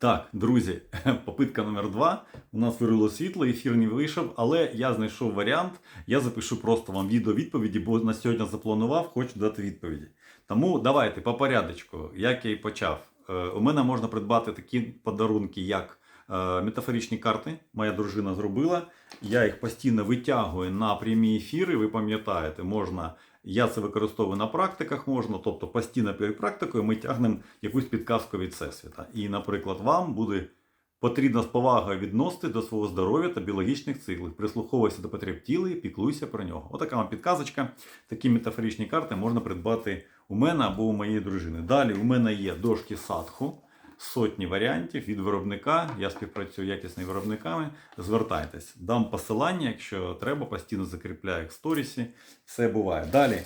Так, друзі, попитка номер два. У нас вирило світло, ефір не вийшов, але я знайшов варіант. Я запишу просто вам відео відповіді, бо на сьогодні запланував, хочу дати відповіді. Тому давайте по порядочку, як я і почав. Е, У мене можна придбати такі подарунки, як е, метафоричні карти. Моя дружина зробила. Я їх постійно витягую на прямі ефіри. Ви пам'ятаєте, можна. Я це використовую на практиках можна, тобто постійно перед практикою ми тягнемо якусь підказку від всесвіта. І, наприклад, вам буде потрібно з повагою відносити до свого здоров'я та біологічних циклів. Прислуховуйся до потреб тіла і піклуйся про нього. Отака вам підказочка. Такі метафоричні карти можна придбати у мене або у моєї дружини. Далі у мене є дошки садху. Сотні варіантів від виробника. Я співпрацюю якісними виробниками. Звертайтесь, дам посилання, якщо треба, постійно закріпляю як сторісі. Все буває. Далі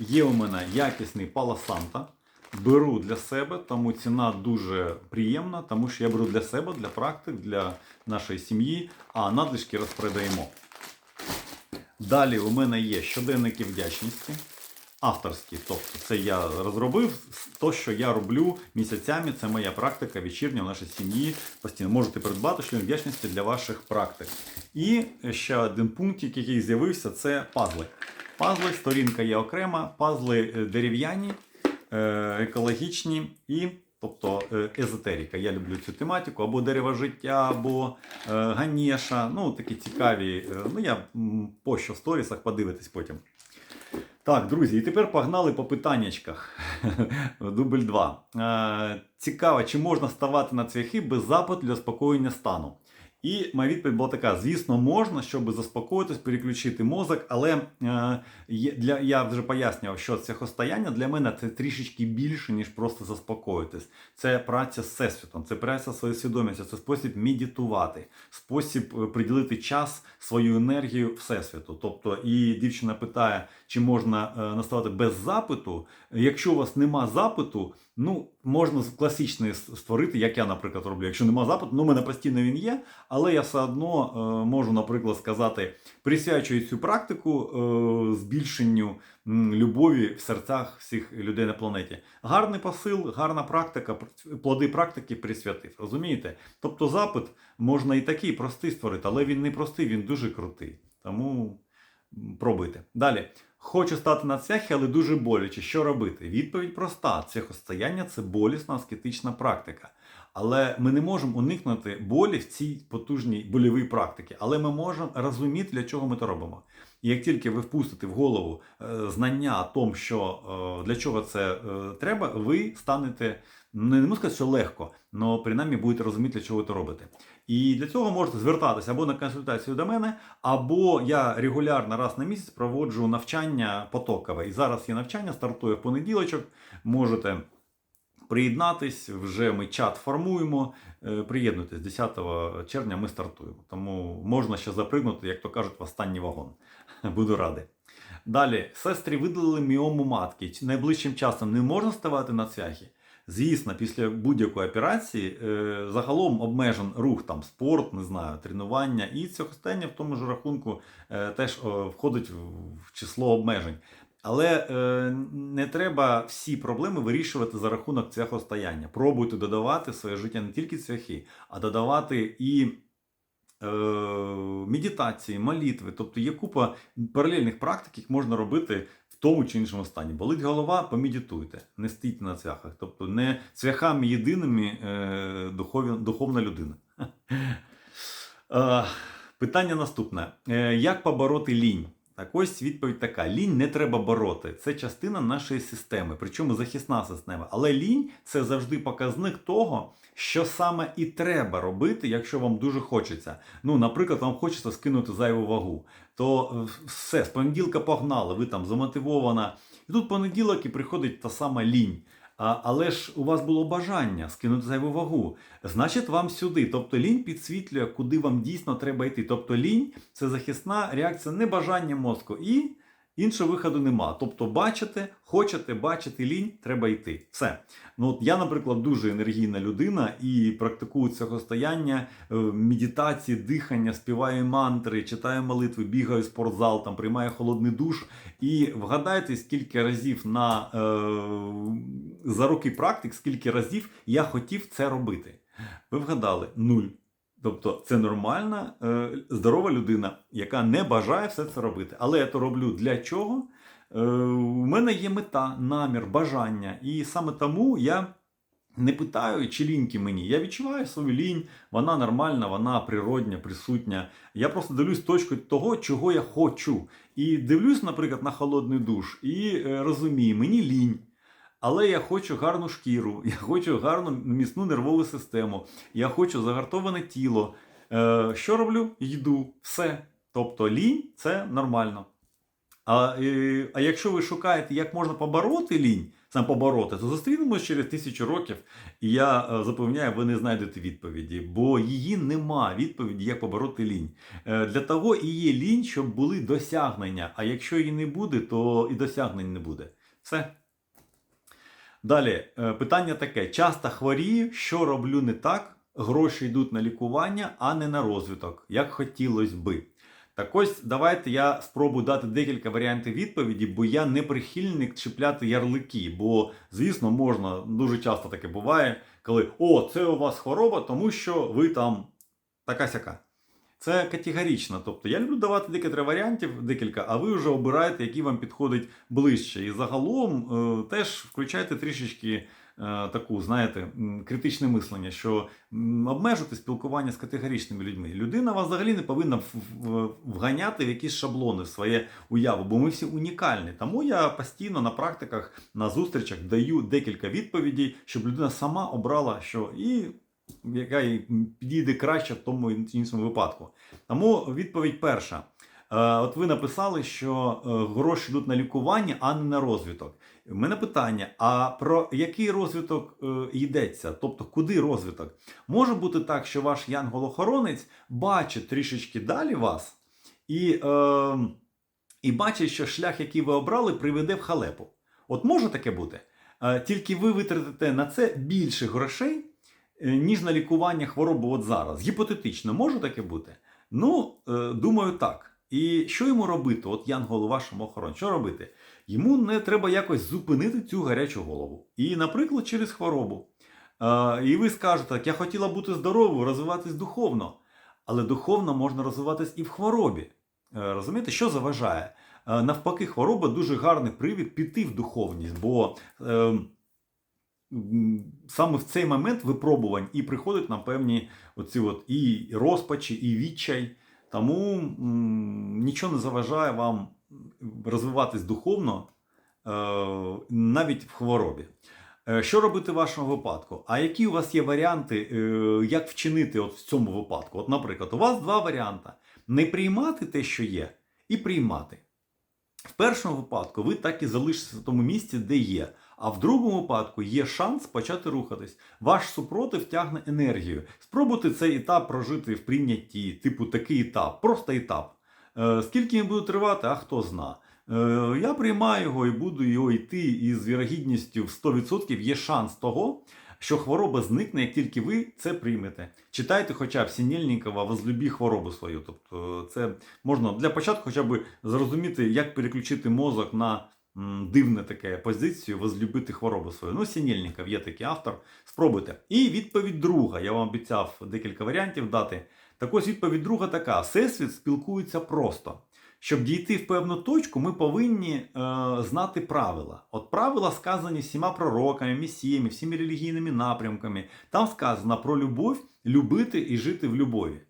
є у мене якісний Santo. Беру для себе, тому ціна дуже приємна, тому що я беру для себе, для практик, для нашої сім'ї, а надлишки розпродаємо. Далі у мене є щоденники вдячності. Авторські, тобто це я розробив. То, що я роблю місяцями, це моя практика вечірня в нашій сім'ї. Постійно можете придбати член вдячності для ваших практик. І ще один пункт, який з'явився, це пазли. Пазли, сторінка є окрема, пазли е, дерев'яні, е, екологічні і. Тобто е, езотерика. Я люблю цю тематику, або дерево життя, або е, Ганєша. Ну, такі цікаві. Ну, я м, пощо в сторісах подивитись потім. Так, друзі, і тепер погнали по питаннячках. Дубль 2. Е, цікаво, чи можна ставати на цвяхи без запиту для спокоєння стану? І моя відповідь була така: звісно, можна, щоб заспокоїтись, переключити мозок, але е, для, я вже пояснював, що цвяхостояння для мене це трішечки більше, ніж просто заспокоїтись. Це праця з всесвітом, це праця своєю свідомістю, це спосіб медитувати, спосіб е, приділити час, свою енергію всесвіту. Тобто, і дівчина питає, чи можна е, наставати без запиту. Якщо у вас нема запиту, ну можна класичний створити, як я, наприклад, роблю. Якщо нема запиту, ну у мене постійно він є, але я все одно е, можу, наприклад, сказати, присвячую цю практику е, збільшенню м, любові в серцях всіх людей на планеті. Гарний посил, гарна практика, плоди практики присвятив. Розумієте? Тобто запит можна і такий простий створити, але він не простий, він дуже крутий. Тому пробуйте. Далі. Хочу стати на цвяхи, але дуже боляче. Що робити? Відповідь проста: цвяхостояння це болісна аскетична практика. Але ми не можемо уникнути болі в цій потужній больовій практиці. Але ми можемо розуміти, для чого ми це робимо. І як тільки ви впустите в голову е, знання о тому, що е, для чого це е, треба, ви станете не можу сказати, що легко, але принаймні будете розуміти, для чого ви це робите. І для цього можете звертатися або на консультацію до мене, або я регулярно раз на місяць проводжу навчання потокове. І зараз є навчання, стартує в понеділочок. Можете приєднатись, вже ми чат формуємо. Е, Приєднуйтесь 10 червня ми стартуємо. Тому можна ще запригнути, як то кажуть, в останній вагон. Буду радий. Далі, сестри видалили міому матки. Найближчим часом не можна ставати на цвяхи? Звісно, після будь-якої операції е, загалом обмежен рух там спорт, не знаю, тренування і цього в тому ж рахунку е, теж е, входить в, число обмежень. Але е, не треба всі проблеми вирішувати за рахунок цвяхостояння. Пробуйте додавати в своє життя не тільки цвяхи, а додавати і е, медитації, молитви. Тобто є купа паралельних практик, які можна робити тому чи іншому стані. Болить голова, помедитуйте, не стійте на цвяхах. Тобто не цвяхами єдиними е, духові, духовна людина. Е, питання наступне: Е, як побороти лінь? Так ось відповідь така: лінь не треба бороти. Це частина нашої системи, причому захисна система. Але лінь це завжди показник того, що саме і треба робити, якщо вам дуже хочеться. Ну, наприклад, вам хочеться скинути зайву вагу, то е, все, з понеділка погнали, ви там замотивована. І тут понеділок і приходить та сама лінь. А, але ж у вас було бажання скинути зайву вагу. Значить, вам сюди. Тобто лінь підсвітлює, куди вам дійсно треба йти. Тобто лінь це захисна реакція небажання мозку. І іншого виходу нема. Тобто, бачите, хочете бачити лінь, треба йти. Все. Ну от я, наприклад, дуже енергійна людина і практикую цього стояння медитації, дихання, співаю мантри, читаю молитви, бігаю в спортзал, там приймаю холодний душ. І вгадайте, скільки разів на е, за роки практик, скільки разів я хотів це робити. Ви вгадали нуль. Тобто це нормальна, е, здорова людина, яка не бажає все це робити. Але я то роблю для чого? Е, у мене є мета, намір, бажання. І саме тому я не питаю, чи ліньки мені. Я відчуваю свою лінь, вона нормальна, вона природня, присутня. Я просто дивлюсь точку того, чого я хочу. І дивлюсь, наприклад, на холодний душ і е, розумію, мені лінь. Але я хочу гарну шкіру, я хочу гарну міцну нервову систему, я хочу загартоване тіло. Е, що роблю? Йду. Все. Тобто лінь це нормально. А, е, а якщо ви шукаєте, як можна побороти лінь, сам побороти, то зустрінемось через тисячу років, і я е, запевняю, ви не знайдете відповіді, бо її нема відповіді, як побороти лінь. Е, для того і є лінь, щоб були досягнення. А якщо її не буде, то і досягнень не буде. Все. Далі, е, питання таке: часто хворію, що роблю не так, гроші йдуть на лікування, а не на розвиток, як хотілося би. Так ось давайте я спробую дати декілька варіантів відповіді, бо я не прихильник чіпляти ярлики. Бо, звісно, можна дуже часто таке буває, коли о, це у вас хвороба, тому що ви там така сяка. Це категорично. Тобто я люблю давати декілька варіантів, декілька, а ви вже обираєте, який вам підходить ближче. І загалом е, теж включайте трішечки е, таку, знаєте, критичне мислення, що м, обмежити спілкування з категоричними людьми. Людина вас взагалі не повинна вганяти в якісь шаблони в своє уяву, бо ми всі унікальні. Тому я постійно на практиках, на зустрічах даю декілька відповідей, щоб людина сама обрала, що і яка підійде краще в тому іншому випадку. Тому відповідь перша. Е, От ви написали, що е, гроші йдуть на лікування, а не на розвиток. У мене питання: а про який розвиток е, йдеться? Тобто, куди розвиток? Може бути так, що ваш янгол-охоронець бачить трішечки далі вас і, е, і бачить, що шлях, який ви обрали, приведе в халепу. От може таке бути? Тільки ви витратите на це більше грошей, ніж на лікування хвороби от зараз. Гіпотетично, може таке бути? Ну, е, думаю, так. І що йому робити, от Янголу вашому охороні, що робити? Йому не треба якось зупинити цю гарячу голову. І, наприклад, через хворобу. Е, і ви скажете, так, я хотіла бути здоровою, розвиватись духовно. Але духовно можна розвиватись і в хворобі. Е, розумієте, що заважає? Е, навпаки, хвороба дуже гарний привід піти в духовність, бо е, м, саме в цей момент випробувань і приходять нам певні оці от і розпачі, і відчай. Тому м, нічого не заважає вам розвиватись духовно е, навіть в хворобі. Е, Що робити в вашому випадку? А які у вас є варіанти, е, як вчинити от в цьому випадку? От, наприклад, у вас два варіанти: не приймати те, що є, і приймати. В першому випадку ви так і залишитеся в тому місці, де є. А в другому випадку є шанс почати рухатись. Ваш супротив тягне енергію. Спробуйте цей етап прожити в прийнятті, типу такий етап, просто етап. Е, скільки він буде тривати, а хто зна. Е, я приймаю його і буду його йти, і з вірогідністю в 100% є шанс того, що хвороба зникне, як тільки ви це приймете. Читайте хоча б Сінєльнікова «Возлюбі хворобу свою. Тобто це можна для початку хоча б зрозуміти, як переключити мозок на дивне таке позицію, возлюбити хворобу свою. Ну, Сінєльніков є такий автор. Спробуйте. І відповідь друга. Я вам обіцяв декілька варіантів дати. Так ось відповідь друга така: Всесвіт спілкується просто. Щоб дійти в певну точку, ми повинні е, знати правила. От правила сказані всіма пророками, місіями, всіми релігійними напрямками. Там сказано про любов, любити і жити в любові.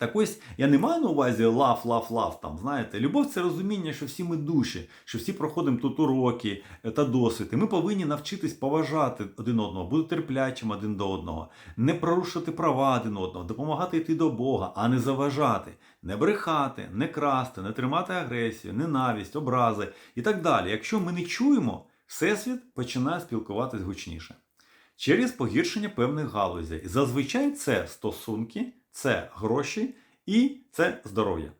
Так ось я не маю на увазі лав, лав, лав. Там знаєте, любов це розуміння, що всі ми душі, що всі проходимо тут уроки е, та досвід. І ми повинні навчитись поважати один одного, бути терплячим один до одного, не порушити права один одного, допомагати йти до Бога, а не заважати, не брехати, не красти, не тримати агресію, ненависть, образи і так далі. Якщо ми не чуємо, всесвіт починає спілкуватись гучніше. Через погіршення певних галузей. Зазвичай це стосунки, це гроші і це здоров'я.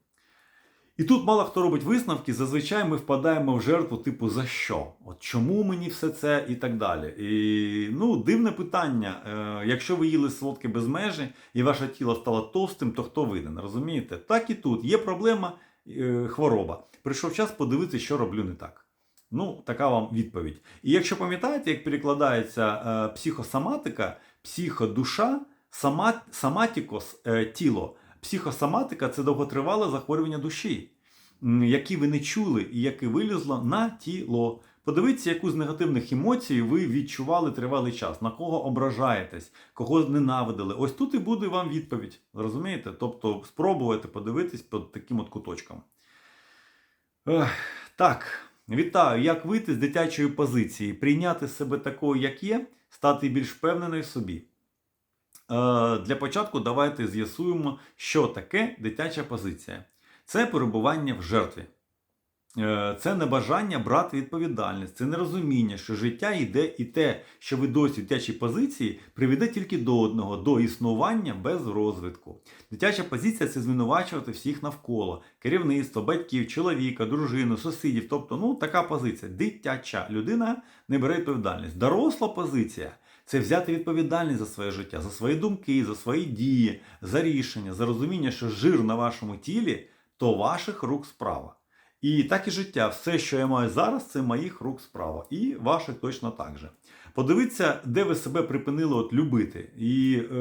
І тут мало хто робить висновки, зазвичай ми впадаємо в жертву, типу, за що? От чому мені все це і так далі. І ну, дивне питання. Е, якщо ви їли солодке без межі і ваше тіло стало товстим, то хто винен? Розумієте? Так і тут є проблема, е, хвороба. Прийшов час подивитися, що роблю не так. Ну, така вам відповідь. І якщо пам'ятаєте, як перекладається е, психосоматика, психодуша, сама, саматікос е, тіло. Психосоматика це довготривале захворювання душі, які ви не чули і яке вилізло на тіло. Подивіться, яку з негативних емоцій ви відчували тривалий час, на кого ображаєтесь, кого ненавидили. Ось тут і буде вам відповідь. Розумієте? Тобто спробуйте подивитись під таким от куточком. Ех, так, вітаю. Як вийти з дитячої позиції, прийняти себе такою, як є, стати більш впевненою в собі. Е, для початку давайте з'ясуємо, що таке дитяча позиція. Це перебування в жертві. Е, Це небажання брати відповідальність, це нерозуміння, що життя йде і те, що ви досі в дитячій позиції, приведе тільки до одного до існування без розвитку. Дитяча позиція це звинувачувати всіх навколо: керівництво, батьків, чоловіка, дружину, сусідів. Тобто, ну така позиція. Дитяча людина не бере відповідальність. Доросла позиція це взяти відповідальність за своє життя, за свої думки, за свої дії, за рішення, за розуміння, що жир на вашому тілі то ваших рук справа. І так і життя, все, що я маю зараз, це моїх рук справа. І ваших точно так же. Подивіться, де ви себе припинили от любити, і е,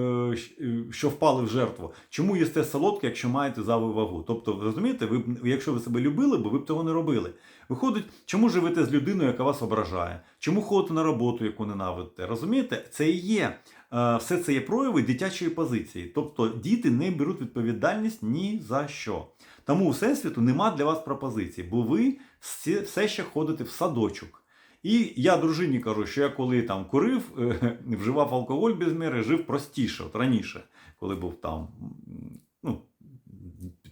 е, що впали в жертву. Чому їсте солодке, якщо маєте зайву вагу? Тобто, розумієте, ви, якщо ви себе любили, бо ви б того не робили. Виходить, чому живете з людиною, яка вас ображає? Чому ходите на роботу, яку ненавидите? Розумієте, це і є. е, Все це є прояви дитячої позиції. Тобто діти не беруть відповідальність ні за що. Тому у всесвіту нема для вас пропозицій, бо ви все ще ходите в садочок. І я дружині кажу, що я коли там курив, е, вживав алкоголь без міри, жив простіше, от раніше, коли був там ну,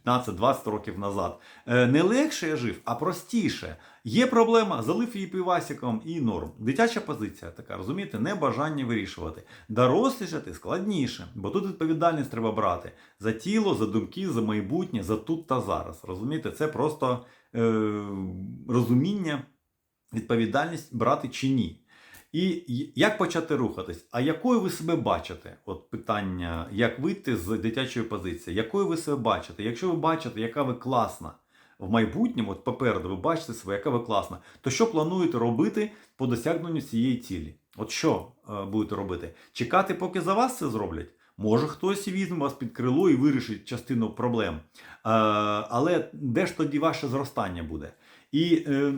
15-20 років назад. Е, Не легше я жив, а простіше. Є проблема, залив її півасиком і норм. Дитяча позиція така, розумієте, не бажання вирішувати. Дорослішати складніше, бо тут відповідальність треба брати за тіло, за думки, за майбутнє, за тут та зараз. Розумієте, це просто е, розуміння, відповідальність брати чи ні. І як почати рухатись? А якою ви себе бачите? От питання, як вийти з дитячої позиції? Якою ви себе бачите? Якщо ви бачите, яка ви класна в майбутньому, от попереду ви бачите себе, яка ви класна, то що плануєте робити по досягненню цієї цілі? От що е, будете робити? Чекати, поки за вас це зроблять? Може, хтось візьме вас під крило і вирішить частину проблем. Е, але де ж тоді ваше зростання буде? І е,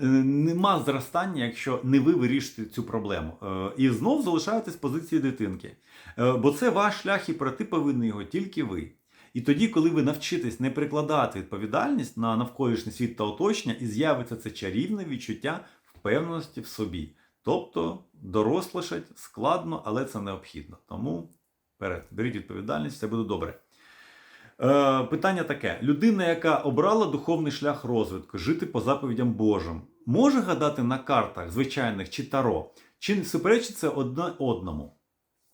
нема зростання, якщо не ви вирішите цю проблему. Е, і знов залишаєтесь позиції дитинки. Е, бо це ваш шлях і пройти повинні його тільки ви. І тоді, коли ви навчитесь не прикладати відповідальність на навколишній світ та оточення, і з'явиться це чарівне відчуття впевненості в собі. Тобто дорослішать складно, але це необхідно. Тому вперед, беріть відповідальність, все буде добре. Е, питання таке: людина, яка обрала духовний шлях розвитку, жити по заповідям Божим, може гадати на картах звичайних чи таро, чи не суперечить це одне одному?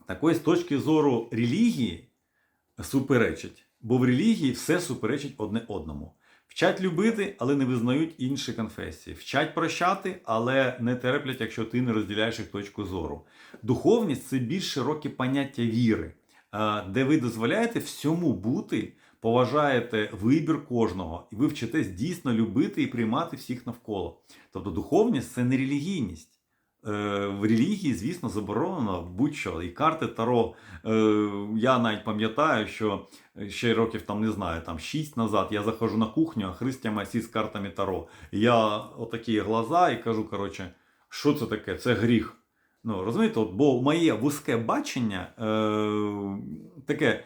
Такої з точки зору релігії суперечить, бо в релігії все суперечить одне одному. Вчать любити, але не визнають інші конфесії. Вчать прощати, але не терплять, якщо ти не розділяєш їх точку зору. Духовність це більш широке поняття віри, де ви дозволяєте всьому бути, поважаєте вибір кожного, і ви вчитесь дійсно любити і приймати всіх навколо. Тобто духовність це не релігійність. Е, В релігії, звісно, заборонено будь-що. І карти Таро. Е, Я навіть пам'ятаю, що ще років там не знаю, там 6 назад я заходжу на кухню, а Христя Масі з картами Таро. Я отакі глаза і кажу, коротше, що це таке? Це гріх. Ну, розумієте, от, бо моє вузьке бачення е, таке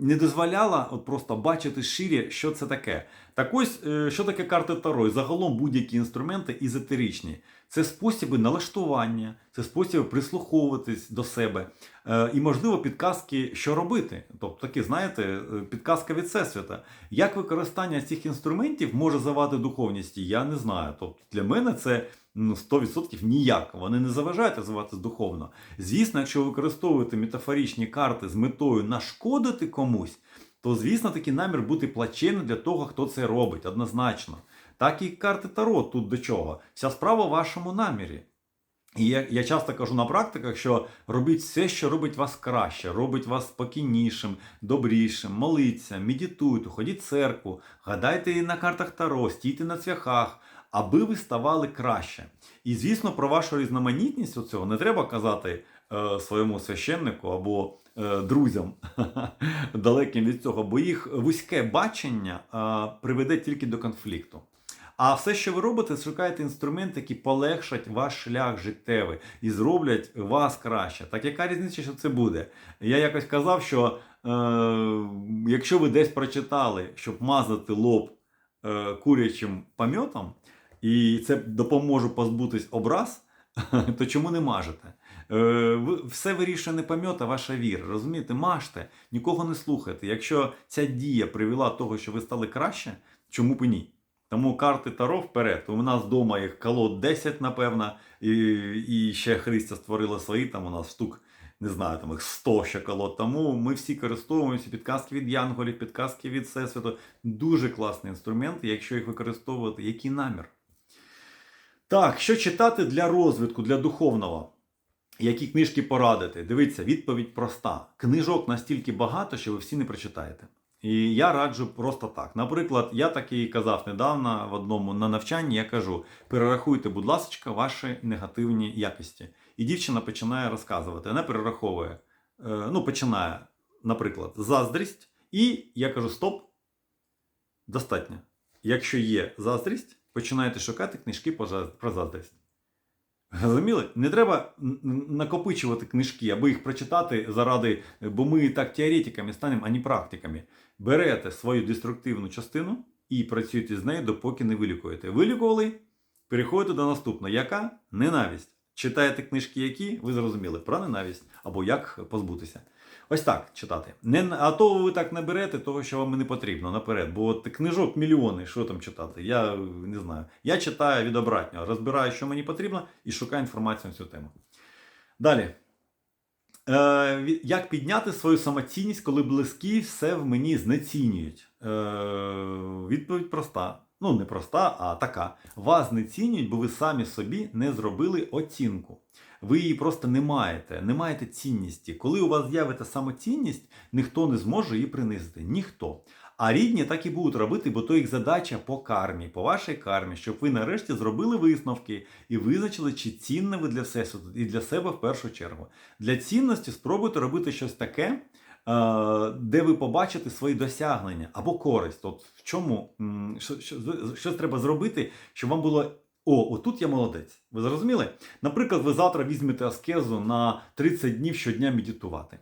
не дозволяло от просто бачити ширі, що це таке. Так ось, е, що таке карти Таро? І загалом будь-які інструменти езотеричні. Це способи налаштування, це способи прислуховуватись до себе. Е, і, можливо, підказки, що робити. Тобто, такі, знаєте, е, підказка від Всесвіта. Як використання цих інструментів може завати духовності, я не знаю. Тобто, для мене це ну, 100% ніяк. Вони не заважають розвиватися духовно. Звісно, якщо ви використовуєте метафоричні карти з метою нашкодити комусь, то, звісно, такий намір бути плачевним для того, хто це робить, однозначно. Так і карти Таро тут до чого. Вся справа в вашому намірі. І я, я часто кажу на практиках, що робіть все, що робить вас краще, робить вас спокійнішим, добрішим, моліться, медитуйте, ходіть в церкву, гадайте на картах Таро, стійте на цвяхах. аби ви ставали краще. І звісно, про вашу різноманітність цього не треба казати е, своєму священнику або друзям далеким від цього, бо їх вузьке бачення е, приведе тільки до конфлікту. А все, що ви робите, шукаєте інструменти, які полегшать ваш шлях життєвий і зроблять вас краще. Так яка різниця, що це буде? Я якось казав, що е, якщо ви десь прочитали, щоб мазати лоб е, курячим пам'ятом, і це допоможе позбутись образ, то чому не мажете? Е, все вирішує не пам'ят, ваша віра. Розумієте, мажте, нікого не слухайте. Якщо ця дія привела до того, що ви стали краще, чому б ні? Тому карти Таро вперед. У нас вдома їх колод 10, напевно, і, і ще Христя створила свої, там у нас штук, не знаю, там їх 100 ще колод. Тому ми всі користуємося підказки від Янголів, підказки від Всесвіту. Дуже класний інструмент, якщо їх використовувати, який намір. Так, що читати для розвитку, для духовного? Які книжки порадити? Дивіться, відповідь проста. Книжок настільки багато, що ви всі не прочитаєте. І я раджу просто так. Наприклад, я так і казав недавно в одному на навчанні, я кажу: перерахуйте, будь ласка, ваші негативні якості. І дівчина починає розказувати. Вона перераховує, е, ну, починає, наприклад, заздрість, і я кажу: стоп, достатньо. Якщо є заздрість, починаєте шукати книжки про заздрість. Розуміли? Не треба накопичувати книжки, аби їх прочитати заради, бо ми так теоретиками станемо, а не практиками. Берете свою деструктивну частину і працюєте з нею, допоки не вилікуєте. Вилікували, переходите до наступного. Яка? Ненависть. Читаєте книжки, які ви зрозуміли про ненависть або як позбутися. Ось так читати. Не, а то ви так не берете того, що вам не потрібно наперед. Бо от книжок мільйони, що там читати? Я не знаю. Я читаю від обратнього, розбираю, що мені потрібно, і шукаю інформацію на цю тему. Далі. Е, як підняти свою самоцінність, коли близькі все в мені знецінюють? Е, відповідь проста. Ну, не проста, а така. Вас знецінюють, бо ви самі собі не зробили оцінку. Ви її просто не маєте, не маєте цінності. Коли у вас з'явиться самоцінність, ніхто не зможе її принизити. Ніхто. А рідні так і будуть робити, бо то їх задача по кармі, по вашій кармі, щоб ви нарешті зробили висновки і визначили, чи цінне ви для всесвіту і для себе в першу чергу. Для цінності спробуйте робити щось таке, де ви побачите свої досягнення або користь. От в чому що, що, що треба зробити, щоб вам було. О, отут я молодець. Ви зрозуміли? Наприклад, ви завтра візьмете аскезу на 30 днів щодня медитувати.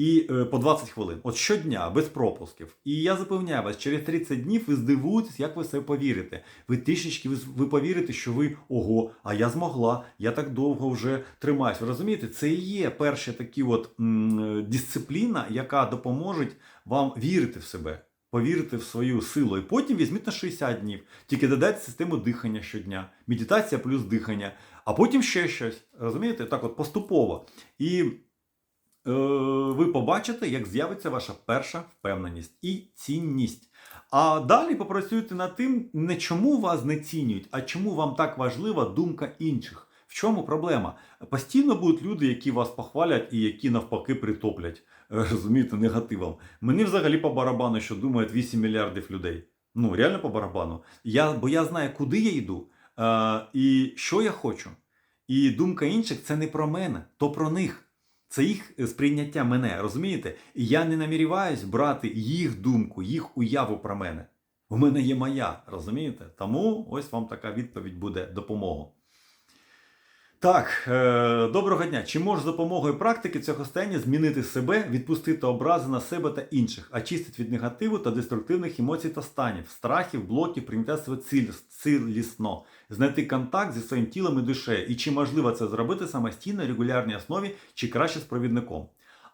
І е, по 20 хвилин. От щодня, без пропусків. І я запевняю вас, через 30 днів ви здивуєтесь, як ви себе повірите. Ви трішечки ви, повірите, що ви ого, а я змогла, я так довго вже тримаюсь. Ви розумієте, це і є перша такі от м, дисципліна, яка допоможе вам вірити в себе. Повірити в свою силу. І потім візьміть на 60 днів. Тільки додайте систему дихання щодня. Медитація плюс дихання. А потім ще щось. Розумієте? Так от поступово. І е, ви побачите, як з'явиться ваша перша впевненість і цінність. А далі попрацюйте над тим, не чому вас не цінюють, а чому вам так важлива думка інших. В чому проблема? Постійно будуть люди, які вас похвалять і які навпаки притоплять, е, розумієте, негативом. Мені взагалі по барабану, що думають 8 мільярдів людей. Ну, реально по барабану. Я, бо я знаю, куди я йду е, і що я хочу. І думка інших це не про мене, то про них. Це їх сприйняття мене, розумієте? І я не намірюваюсь брати їх думку, їх уяву про мене. У мене є моя, розумієте? Тому ось вам така відповідь буде допомогою. Так, е, доброго дня. Чи може з допомогою практики цього состояння змінити себе, відпустити образи на себе та інших, очистити від негативу та деструктивних емоцій та станів, страхів, блоків, прийняття себе цілісно, знайти контакт зі своїм тілом і душею, і чи можливо це зробити самостійно, регулярній основі, чи краще з провідником?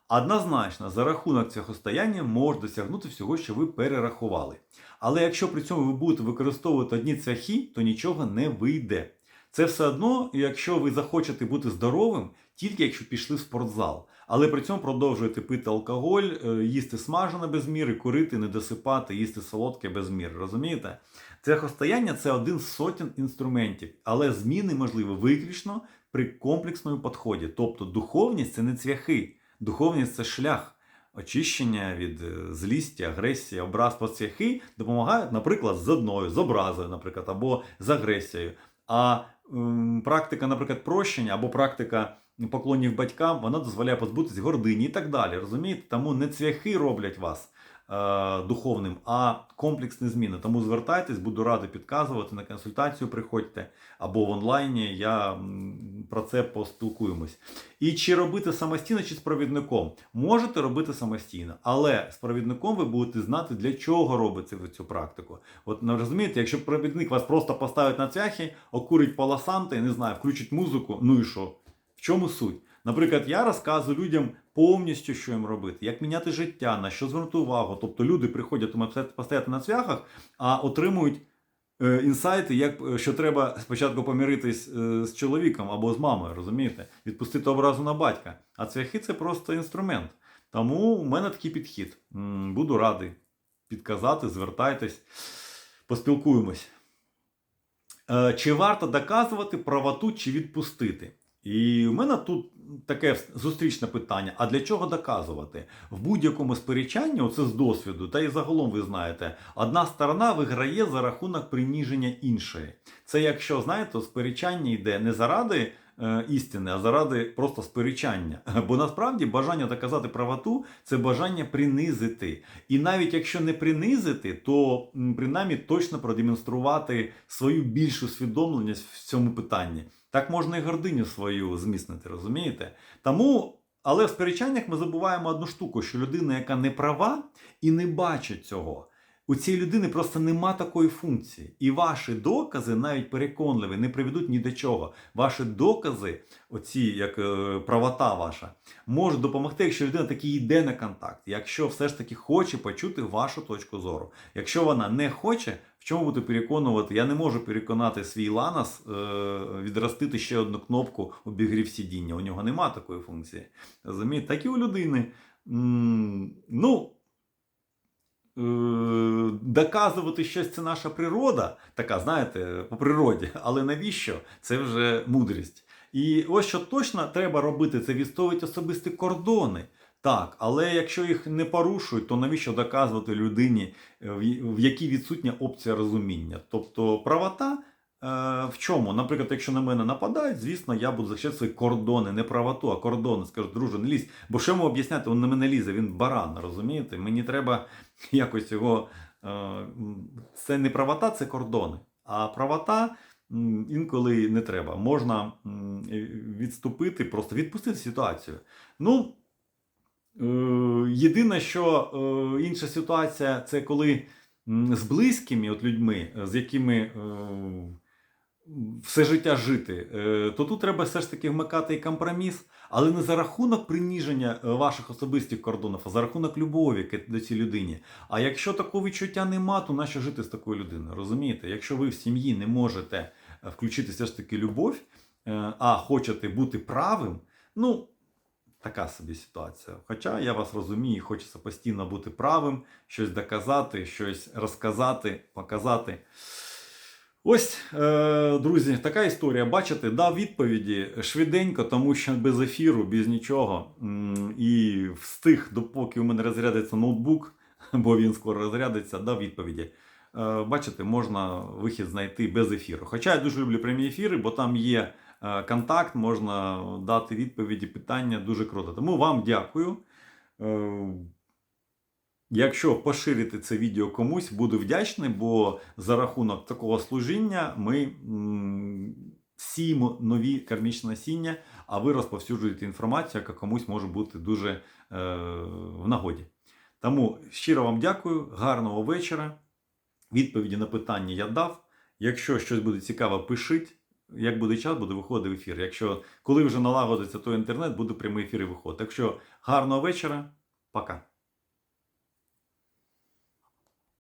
Однозначно, за рахунок цього стояння можна досягнути всього, що ви перерахували. Але якщо при цьому ви будете використовувати одні цвяхи, то нічого не вийде. Це все одно, якщо ви захочете бути здоровим, тільки якщо пішли в спортзал. Але при цьому продовжуєте пити алкоголь, е, їсти смажене без міри, курити, не досипати, їсти солодке без міри. Розумієте? Цвяхостояння це один з сотень інструментів, але зміни можливі виключно при комплексному підході. Тобто духовність це не цвяхи, духовність це шлях. очищення від е, злісті, агресії, образ по цвяхи допомагають, наприклад, з одною, з образою, наприклад, або з агресією. А практика, наприклад, прощення або практика поклонів батькам, вона дозволяє позбутися гордині і так далі. Розумієте? Тому не цвяхи роблять вас духовним, а комплексні зміни. Тому звертайтесь, буду радий підказувати на консультацію. Приходьте або в онлайні. Я про це поспілкуємось. І чи робити самостійно, чи з провідником? Можете робити самостійно, але з провідником ви будете знати, для чого робиться цю практику. От ну, розумієте, якщо провідник вас просто поставить на цвяхи, окурить паласанти, не знаю, включить музику, ну і що? В чому суть? Наприклад, я розказую людям повністю, що їм робити, як міняти життя, на що звернути увагу. Тобто люди приходять у мене постояти на цвяхах, а отримують е, інсайти, як е, що треба спочатку помиритись е, з чоловіком або з мамою, розумієте? Відпустити образу на батька. А цвяхи це просто інструмент. Тому у мене такий підхід. Буду радий підказати, звертайтесь, поспілкуємось. Чи варто доказувати правоту чи відпустити? І в мене тут таке зустрічне питання: а для чого доказувати? В будь-якому сперечанні, оце з досвіду, та й загалом ви знаєте, одна сторона виграє за рахунок приніження іншої. Це якщо, знаєте, сперечання йде не заради е, істини, а заради просто сперечання. Бо насправді бажання доказати правоту це бажання принизити. І навіть якщо не принизити, то принаймні точно продемонструвати свою більшу усвідомленість в цьому питанні. Так можна і гординю свою зміцнити, розумієте? Тому, але в сперечаннях ми забуваємо одну штуку, що людина, яка не права і не бачить цього, у цієї людини просто нема такої функції. І ваші докази, навіть переконливі, не приведуть ні до чого. Ваші докази, оці як е, правота ваша, можуть допомогти, якщо людина таки йде на контакт, якщо все ж таки хоче почути вашу точку зору. Якщо вона не хоче, в чому буду переконувати? Я не можу переконати свій ланос е, відростити ще одну кнопку обігрів сидіння. У нього нема такої функції. Розумієте? Так і у людини. М, ну, е, доказувати щось це наша природа, така, знаєте, по природі, але навіщо? Це вже мудрість. І ось що точно треба робити, це відстоювати особисті кордони. Так, але якщо їх не порушують, то навіщо доказувати людині, е, в якій відсутня опція розуміння? Тобто правота е, в чому? Наприклад, якщо на мене нападають, звісно, я буду захищати свої кордони, не правоту, а кордони. Скажу, друже, не лізь. Бо що йому об'ясняти? Він на мене лізе, він баран, розумієте? Мені треба якось його. е, Це не правота, це кордони. А правота інколи не треба. Можна відступити, просто відпустити ситуацію. Ну, Е, Єдине, що е, інша ситуація, це коли з близькими от людьми, е, з якими е, все життя жити, е, то тут треба все ж таки вмикати і компроміс, але не за рахунок приніження е, ваших особистих кордонів, а за рахунок любові до цій людині. А якщо такого відчуття нема, то нащо жити з такою людиною? Розумієте? Якщо ви в сім'ї не можете е, включити все ж таки любов, а хочете бути правим, ну. Така собі ситуація. Хоча я вас розумію, хочеться постійно бути правим, щось доказати, щось розказати, показати. Ось, е, друзі, така історія. Бачите, дав відповіді швиденько, тому що без ефіру, без нічого. І встиг, допоки у мене розрядиться ноутбук, бо він скоро розрядиться, дав відповіді. Е, Бачите, можна вихід знайти без ефіру. Хоча я дуже люблю прямі ефіри, бо там є е, контакт, можна дати відповіді, питання дуже круто. Тому вам дякую. Якщо поширити це відео комусь, буду вдячний, бо за рахунок такого служіння ми сіємо нові кармічні насіння, а ви розповсюджуєте інформацію, яка комусь може бути дуже е, в нагоді. Тому щиро вам дякую, гарного вечора. Відповіді на питання я дав. Якщо щось буде цікаво, пишіть. Як буде час, буде виходити в ефір. Якщо коли вже налагодиться той інтернет, буде прямий ефір і виходити. Так що гарного вечора, пока.